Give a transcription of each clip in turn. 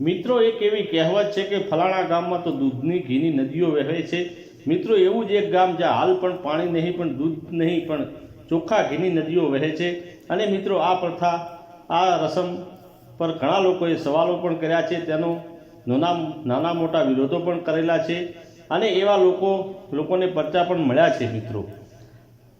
મિત્રો, એક એવી કહેવત છે કે ફલાણા ગામમાં તો દૂધની ઘીની નદીઓ વહે છે. મિત્રો, એવું જ એક ગામ જ્યાં હાલ પણ પાણી નહીં, પણ દૂધ નહીં, પણ ચોખ્ખા ઘીની નદીઓ વહે છે. અને મિત્રો, આ પ્રથા, આ રસમ પર ઘણા લોકોએ સવાલો પણ કર્યા છે. તેનો નાના નાના મોટા વિરોધો પણ કરેલા છે. અને એવા લોકો, લોકોને પરચા પણ મળ્યા છે, મિત્રો.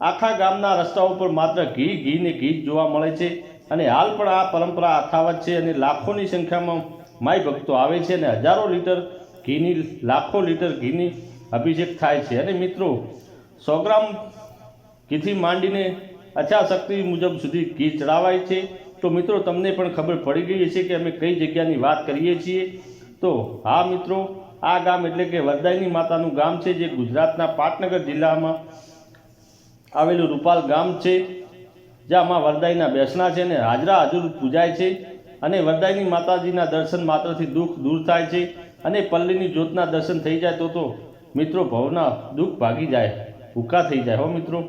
આખા ગામના રસ્તાઓ પર માત્ર ઘી ઘી ને ઘી જોવા મળે છે. અને હાલ પણ આ પરંપરા અથાવત છે અને લાખોની સંખ્યામાં માય ભક્તો આવે છે અને હજારો લીટર ઘીની, લાખો લીટર ઘીની અભિષેક થાય છે. અને મિત્રો, સો ગ્રામ ઘીથી માંડીને અચ્છાશક્તિ મુજબ સુધી ઘી ચડાવાય છે. તો મિત્રો, તમને પણ ખબર પડી ગઈ હશે કે અમે કઈ જગ્યાની વાત કરીએ છીએ. તો હા મિત્રો, આ ગામ એટલે કે વરદાયની માતાનું ગામ છે, જે ગુજરાતના પાટનગર જિલ્લામાં આવેલું રૂપાલ ગામ છે. જ્યાં માં વરદાઈના બેસણા છે અને હાજરા હાજર પૂજાય છે. અને વરદાઈની માતાજીના દર્શન માત્રથી દુઃખ દૂર થાય છે અને પલ્લીની જ્યોતના દર્શન થઈ જાય તો તો મિત્રો ભવના દુઃખ ભાગી જાય, ભૂખા થઈ જાય. હો મિત્રો,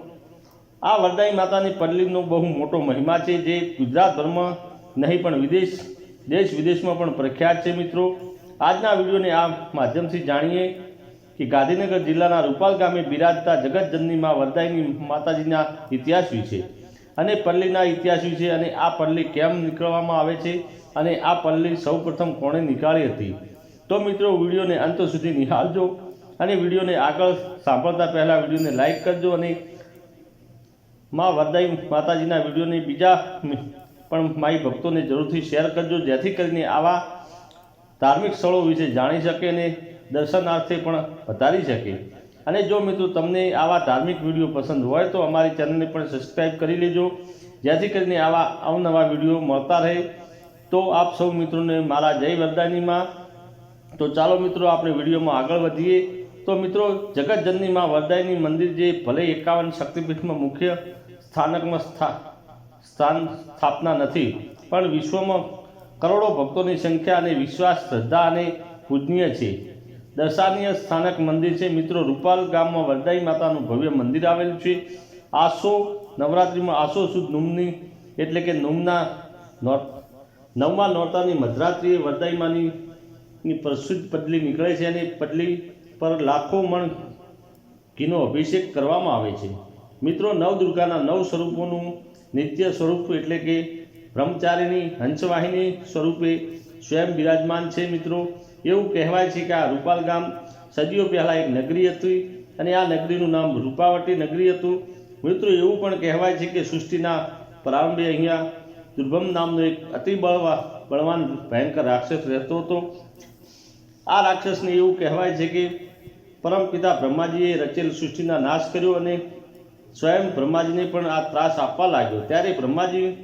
આ વરદાઈ માતાની પલ્લીનો બહુ મોટો મહિમા છે જે ગુજરાતભરમાં નહીં પણ વિદેશ, દેશ વિદેશમાં પણ પ્રખ્યાત છે મિત્રો. આજના વિડીયોને આ માધ્યમથી જાણીએ કે ગાંધીનગર જિલ્લાના રૂપાલ ગામે બિરાજતા જગતજનની માં વરદાયની માતાજીના ઇતિહાસ વિશે. અને પલ્લીના ઇતિહાસ વિશે અને આ પલ્લી કેમ નીકળવામાં આવે છે અને આ પલ્લી સૌપ્રથમ કોણે નીકાળી હતી? તો મિત્રો, વિડીયોને અંત સુધી નિહાળજો અને વિડીયોને આગળ સાંભળતા પહેલાં વિડીયોને લાઇક કરજો અને માં વરદાઈ માતાજીના વિડીયોને બીજા પણ માઈ ભક્તોને જરૂરથી શેર કરજો, જેથી કરીને આવા ધાર્મિક સ્થળો વિશે જાણી શકે અને દર્શનાર્થે પણ વધારી શકે. અને જો મિત્રો તમને આવા ધાર્મિક વીડિયો પસંદ હોય તો અમારી ચેનલને પણ સબસ્ક્રાઈબ કરી લેજો. જેથી કરીને આવા અવનવા વીડિયો મળતા રહે. તો આપ સૌ મિત્રોને મારા જય વરદાનીમાં. તો ચાલો મિત્રો આપણે વિડીયોમાં આગળ વધીએ. તો મિત્રો જગતજનની માં વરદાયની મંદિર જે ભલે એકાવન શક્તિપીઠમાં મુખ્ય સ્થાનકમાં સ્થા, સ્થાન સ્થાપના નથી, પણ વિશ્વમાં કરોડો ભક્તોની સંખ્યા અને વિશ્વાસ, શ્રદ્ધા અને પૂજનીય છે. દર્શનીય સ્થાનક મંદિર છે. મિત્રો, રૂપાલ ગામમાં વરદાઈ માતાનું ભવ્ય મંદિર આવેલું છે. આસો, નવરાત્રિમાં આસો સુદ નુમની, એટલે કે નુમના નવમા નોરતાની મધરાત્રિએ વરદાઈ માની પ્રસિદ્ધ પદલી નીકળે છે અને પદલી પર લાખો મણ ઘીનો અભિષેક કરવામાં આવે છે. મિત્રો, નવદુર્ગાના નવ સ્વરૂપોનું નિત્ય સ્વરૂપ એટલે કે બ્રહ્મચારીની હંસવાહિની સ્વરૂપે સ્વયં બિરાજમાન છે. મિત્રો એવું કહેવાય છે કે આ રૂપાલ ગામ સદીઓ પહેલાં એક નગરી હતી અને આ નગરીનું નામ રૂપાવટી નગરી હતું. મિત્રો, એવું પણ કહેવાય છે કે સૃષ્ટિના પ્રારંભે અહીંયા દુર્ગમ નામનો એક અતિ બળવા, બળવાન ભયંકર રાક્ષસ રહેતો હતો. આ રાક્ષસને એવું કહેવાય છે કે પરમપિતા બ્રહ્માજીએ રચેલ સૃષ્ટિના નાશ કર્યો અને સ્વયં બ્રહ્માજીને પણ આ ત્રાસ આપવા લાગ્યો. ત્યારે બ્રહ્માજી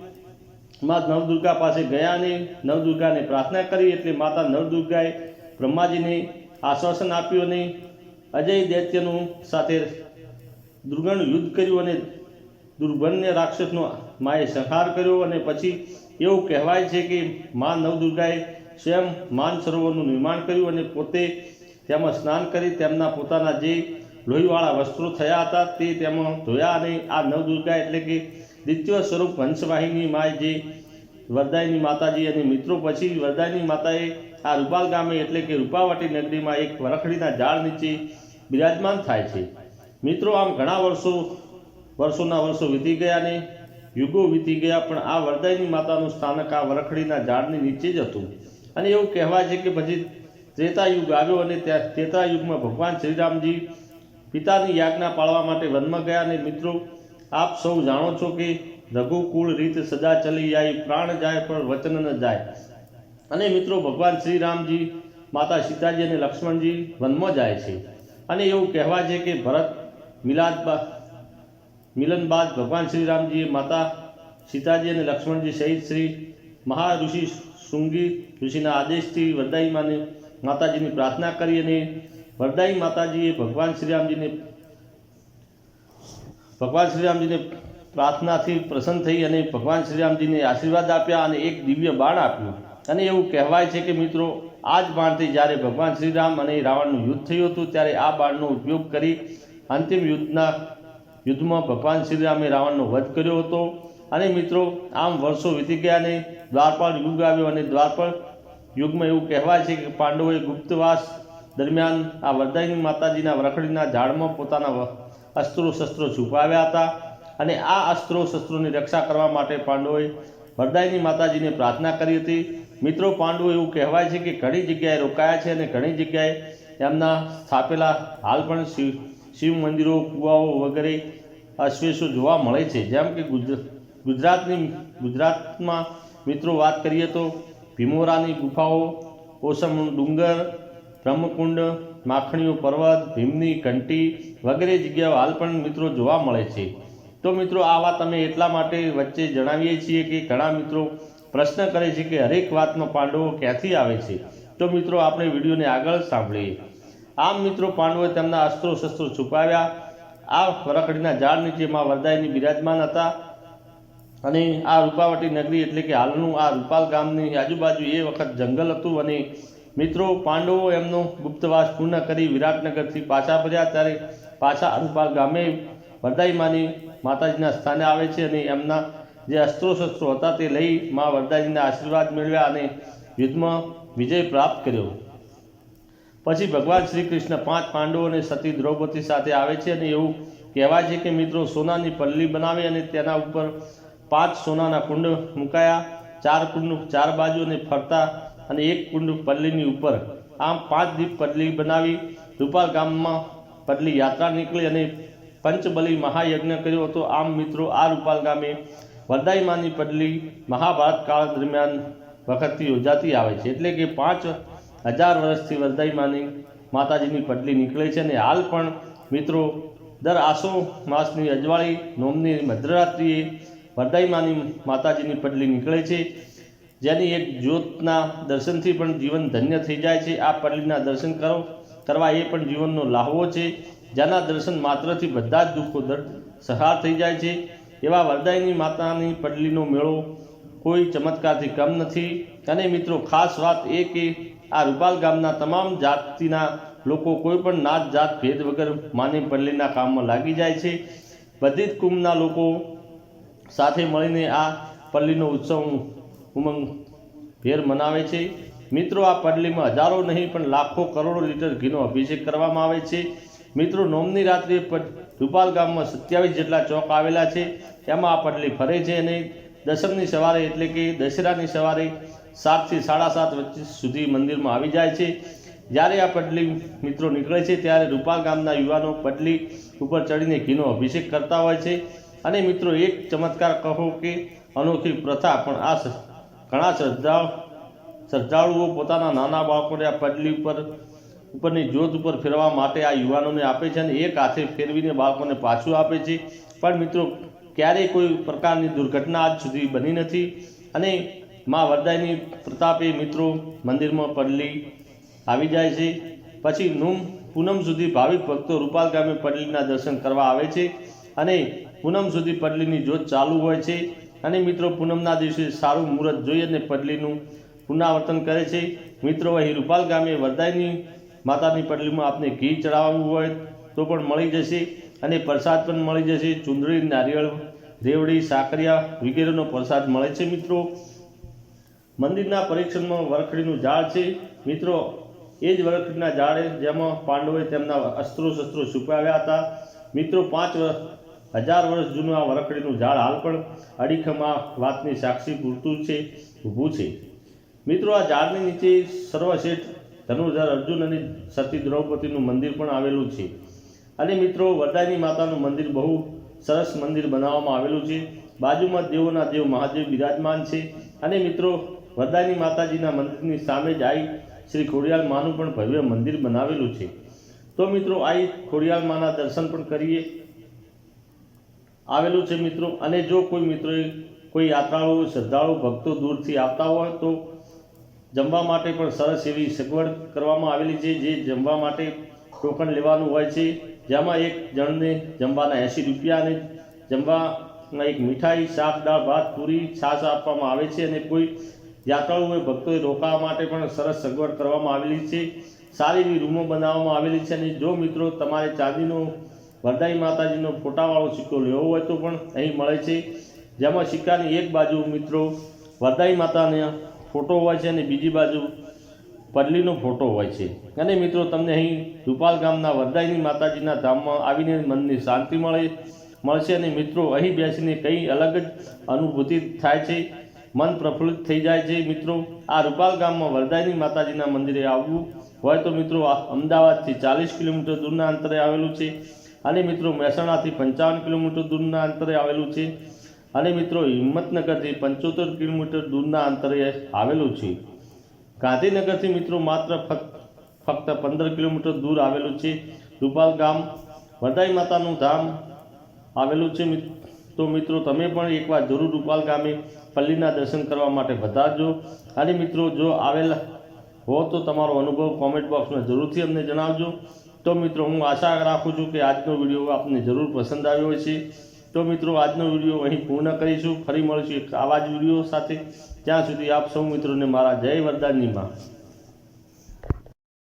માં નવદુર્ગા પાસે ગયા અને નવદુર્ગાને પ્રાર્થના કરી એટલે માતા નવદુર્ગાએ બ્રહ્માજીને આશ્વાસન આપ્યું અને અજય દૈત્યનું સાથે દુર્ગણ યુદ્ધ કર્યું અને દુર્ગણને રાક્ષસનો માએ સંહાર કર્યો અને પછી એવું કહેવાય છે કે મા નવદુર્ગાએ સ્વયં માન સરોવરનું નિર્માણ કર્યું અને પોતે તેમાં સ્નાન કરી તેમના પોતાના જે લોહીવાળા વસ્ત્રો થયા હતા તે તેમાં ધોયા અને આ નવદુર્ગા એટલે કે દ્વિતીય સ્વરૂપ વંશવાહિની માય જે વરદાયની માતાજી અને મિત્રો પછી વરદાયની માતાએ આ રૂપાલ ગામે એટલે કે રૂપાવટી નગરીમાં એક વરખડીના ઝાડ નીચે બિરાજમાન થાય છે. મિત્રો, આમ ઘણા વર્ષો, વર્ષોના વર્ષો વીતી ગયા ને યુગો વીતી ગયા, પણ આ વરદાયની માતાનું સ્થાનક આ વરખડીના ઝાડની નીચે જ હતું. અને એવું કહેવાય છે કે પછી ત્રેતા યુગ આવ્યો અને ત્યાં ત્રેતા યુગમાં ભગવાન શ્રીરામજી પિતાની યાજ્ઞા પાળવા માટે વનમાં ગયા અને મિત્રો આપ સૌ જાણો છો કે રઘુકુળ રીત સદા ચલી જાય, પ્રાણ જાય, પણ વચન ન જાય. અને મિત્રો, ભગવાન શ્રી રામજી માતા સીતાજી અને લક્ષ્મણજી વનમાં જાય છે. અને એવું કહેવાય છે કે ભરત મિલાદ બાદ મિલન બાદ ભગવાન શ્રી રામજીએ માતા સીતાજી અને લક્ષ્મણજી સહિત શ્રી મહાઋષિ શૃંગી ઋષિના આદેશથી વરદાઈ માને માતાજીની પ્રાર્થના કરી અને વરદાઈ માતાજીએ ભગવાન શ્રીરામજીને ભગવાન શ્રીરામજીને પ્રાર્થનાથી પ્રસન્ન થઈ અને ભગવાન શ્રીરામજીને આશીર્વાદ આપ્યા અને એક દિવ્ય બાણ આપ્યું. અને એવું કહેવાય છે કે મિત્રો આ જ બાણથી જ્યારે ભગવાન શ્રીરામ અને રાવણનું યુદ્ધ થયું હતું, ત્યારે આ બાણનો ઉપયોગ કરી અંતિમ યુદ્ધના યુદ્ધમાં ભગવાન શ્રીરામે રાવણનો વધ કર્યો હતો. અને મિત્રો, આમ વર્ષો વીતી ગયા અને દ્વારપાળ યુગ આવ્યો અને દ્વારપાળ યુગમાં એવું કહેવાય છે કે પાંડવોએ ગુપ્તવાસ દરમિયાન આ વરદાયની માતાજીના વરખડીના ઝાડમાં પોતાના અસ્ત્રો શસ્ત્રો છુપાવ્યા હતા અને આ અસ્ત્રો શસ્ત્રોની રક્ષા કરવા માટે પાંડવોએ વરદાયની માતાજીને પ્રાર્થના કરી હતી. મિત્રો, પાંડવો એવું કહેવાય છે કે ઘણી જગ્યાએ રોકાયા છે અને ઘણી જગ્યાએ એમના સ્થાપેલા હાલ પણ શિવ શિવ મંદિરો, કુવાઓ વગેરે અશ્વેશો જોવા મળે છે. જેમ કે ગુજરાતની, ગુજરાતમાં મિત્રો વાત કરીએ તો ભીમોરાની ગુફાઓ, ઓસમ ડુંગર બ્રહ્મકુંડ, માખણીઓ પર્વત ભીમની ઘંટી વગેરે જગ્યાઓ હાલ પણ મિત્રો જોવા મળે છે. તો મિત્રો, આ વાત અમે એટલા માટે વચ્ચે જણાવીએ છીએ કે ઘણા મિત્રો પ્રશ્ન કરે છે કે હરેક વાતનો પાંડવો ક્યાંથી આવે છે? તો મિત્રો, આપણે વિડીયોને આગળ સાંભળીએ. આમ મિત્રો, પાંડવોએ તેમના અસ્ત્રો શસ્ત્રો છુપાવ્યા. આ વરખડીના ઝાડ નીચે માં વરદાયની બિરાજમાન હતા અને આ રૂપાવટી નગરી એટલે કે હાલનું આ રૂપાલ ગામની આજુબાજુ એ વખત જંગલ હતું અને મિત્રો, પાંડવો એમનો ગુપ્તવાસ પૂર્ણ કરી વિરાટનગરથી પાછા ફર્યા ત્યારે પાછા અનુપાલ ગામે વરદાઈમાની માતાજીના સ્થાને આવે છે અને એમના જે અસ્ત્રો શસ્ત્રો હતા તે લઈ મા વરદાજીના આશીર્વાદ મેળવ્યા અને યુદ્ધમાં વિજય પ્રાપ્ત કર્યો. પછી ભગવાન શ્રી કૃષ્ણ પાંચ પાંડવો અને સતી દ્રૌપદી સાથે આવે છે અને એવું કહેવાય છે કે મિત્રો, સોનાની પલ્લી બનાવી અને તેના ઉપર પાંચ સોનાના કુંડ મુકાયા, ચાર કુંડ, ચાર બાજુ અને ફરતા અને એક કુંડ પલ્લીની ઉપર આમ પાંચ દીપ પલ્લી બનાવી રૂપાલ ગામમાં પલ્લી યાત્રા નીકળી અને પંચબલી મહાયજ્ઞ કર્યો હતો. આમ મિત્રો, આ રૂપાલ ગામે વરદાઈમાની પડલી મહાભારત કાળ દરમિયાન વખતથી યોજાતી આવે છે. એટલે કે પાંચ હજાર વર્ષથી વરદાઈમાની માતાજીની પડલી નીકળે છે અને હાલ પણ મિત્રો, દર આસો માસની અજવાળી નોમની મધ્યરાત્રિએ વરદાઈમાની માતાજીની પડલી નીકળે છે. જેની એક જ્યોતના દર્શનથી પણ જીવન ધન્ય થઈ જાય છે. આ પટલીના દર્શન કરો, કરવા એ પણ જીવનનો લાહવો છે. જેના દર્શન માત્રથી બધા જ દુઃખો દર્દ સહાર થઈ જાય છે. એવા વરદાયની માતાની પડલીનો મેળો કોઈ ચમત્કારથી કમ નથી. અને મિત્રો, ખાસ વાત એ કે આ રૂપાલ ગામના તમામ જાતિના લોકો કોઈ પણ નાત જાત ભેદ વગર માની પલ્લીના કામમાં લાગી જાય છે. બધી જ કુંભના લોકો સાથે મળીને આ પલ્લીનો ઉત્સવ ઉમંગ ભેર મનાવે છે. મિત્રો, આ પડલીમાં હજારો નહીં, પણ લાખો કરોડો લીટર ઘીનો અભિષેક કરવામાં આવે છે. મિત્રો, નોમની રાત્રે રૂપાલ ગામમાં સત્યાવીસ જેટલા ચોક આવેલા છે. તેમાં આ પટલી ફરે છે અને દસમની સવારે એટલે કે દશેરાની સવારે સાતથી સાડા સાત વચ્ચે સુધી મંદિરમાં આવી જાય છે. જ્યારે આ પડલી મિત્રો નીકળે છે, ત્યારે રૂપાલ ગામના યુવાનો પટલી ઉપર ચડીને ઘીનો અભિષેક કરતા હોય છે. અને મિત્રો, એક ચમત્કાર કહો કે અનોખી પ્રથા પણ આ ઘણા શ્રદ્ધા શ્રદ્ધાળુઓ પોતાના નાના બાળકોને આ પડલી ઉપર ઉપરની જ્યોત ઉપર ફેરવા માટે આ યુવાનોને આપે છે અને એક હાથે ફેરવીને બાળકોને પાછું આપે છે. પણ મિત્રો, ક્યારેય કોઈ પ્રકારની દુર્ઘટના આજ સુધી બની નથી અને મા વરદાયની પ્રતાપે મિત્રો મંદિરમાં પડલી આવી જાય છે. પછી નું પૂનમ સુધી ભાવિક ભક્તો રૂપાલ ગામે પડલીના દર્શન કરવા આવે છે અને પૂનમ સુધી પડલીની જ્યોત ચાલુ હોય છે. અને મિત્રો, પૂનમના દિવસે સારું મુહૂર્ત જોઈ અને પડલીનું પુનરાવર્તન કરે છે. મિત્રો, અહીં રૂપાલ ગામે વરદાયની માતાની પડલીમાં આપને ઘી ચડાવવાનું હોય તો પણ મળી જશે અને પ્રસાદ પણ મળી જશે. ચુંદડી નારિયેળ, રેવડી, સાકરિયા વગેરેનો પ્રસાદ મળે છે, મિત્રો. મંદિરના પરીક્ષણમાં વરખડીનું ઝાડ છે. મિત્રો, એ જ વરખડીના ઝાડે જેમાં પાંડવોએ તેમના અસ્ત્રો શસ્ત્રો છુપાવ્યા હતા. મિત્રો, પાંચ હજાર વર્ષ જૂનું આ વરખડીનું ઝાડ હાલ પણ અડીખમાં વાતની સાક્ષી પૂરતું છે, ઊભું છે. મિત્રો, આ ઝાડની નીચે સર્વશ્રેષ્ઠ ધનુર્ધર અર્જુન અને સતી દ્રૌપદીનું મંદિર પણ આવેલું છે. અને મિત્રો, વરદાયની માતાનું મંદિર બહુ સરસ મંદિર બનાવવામાં આવેલું છે. બાજુમાં દેવોના દેવ મહાદેવ બિરાજમાન છે. અને મિત્રો, વરદાયની માતાજીના મંદિરની સામે જ આઈ શ્રી ખોડિયાલ માનું પણ ભવ્ય મંદિર બનાવેલું છે. તો મિત્રો, આઈ ખોડિયાલ માના દર્શન પણ કરીએ. આવેલું છે મિત્રો. અને જો કોઈ મિત્રોએ કોઈ યાત્રાળુ, શ્રદ્ધાળુ, ભક્તો દૂરથી આવતા હોય તો જમવા માટે પણ સરસ એવી સગવડ કરવામાં આવેલી છે, જે જમવા માટે ટોકન લેવાનું હોય છે. જેમાં એક જણને જમવાના એંશી રૂપિયા અને જમવામાં એક મીઠાઈ, શાક, દાળ, ભાત, પૂરી, છાશ આપવામાં આવે છે અને કોઈ યાત્રાળુઓએ ભક્તોએ રોકાવા માટે પણ સરસ સગવડ કરવામાં આવેલી છે. સારી એવી રૂમો બનાવવામાં આવેલી છે અને જો મિત્રો તમારે ચાંદીનો વરદાઈ માતાજીનો ફોટાવાળો સિક્કો લેવો હોય તો પણ અહીં મળે છે. જેમાં સિક્કાની એક બાજુ મિત્રો વરદાઈ માતાનો ફોટો હોય છે અને બીજી બાજુ પડલીનો ફોટો હોય છે. અને મિત્રો, તમને અહીં રૂપાલ ગામના વરદાયની માતાજીના ધામમાં આવીને મનની શાંતિ મળે, મળશે અને મિત્રો, અહીં બેસીને કંઈ અલગ જ અનુભૂતિ થાય છે. મન પ્રફુલ્લિત થઈ જાય છે. મિત્રો, આ રૂપાલ ગામમાં વરદાયની માતાજીના મંદિરે આવવું હોય તો મિત્રો અમદાવાદથી ચાલીસ કિલોમીટર દૂરના અંતરે આવેલું છે. અને મિત્રો મહેસાણાથી પંચાવન કિલોમીટર દૂરના અંતરે આવેલું છે. અને મિત્રો હિંમતનગરથી પંચોતેર કિલોમીટર દૂરના અંતરે આવેલું છે. ગાંધીનગરથી મિત્રો માત્ર ફક્ત પંદર કિલોમીટર દૂર આવેલું છે. રૂપાલ ગામ, વરદાઈ માતાનું ધામ આવેલું છે તો મિત્રો તમે પણ એકવાર જરૂર રૂપાલ ગામે પલ્લીના દર્શન કરવા માટે વધારજો. અને મિત્રો જો આવેલા હો તો તમારો અનુભવ કોમેન્ટ બોક્સમાં જરૂરથી અમને જણાવજો. તો મિત્રો હું આશા રાખું છું કે આજનો વીડિયો આપને જરૂર પસંદ આવ્યો હશે. તો મિત્રો આજનો વીડિયો અહીં પૂર્ણ કરીશું. ફરી મળીશું એક આવા જ વીડિયો સાથે. ત્યાં સુધી આપ સૌ મિત્રોને મારા જય વરદાનની માં.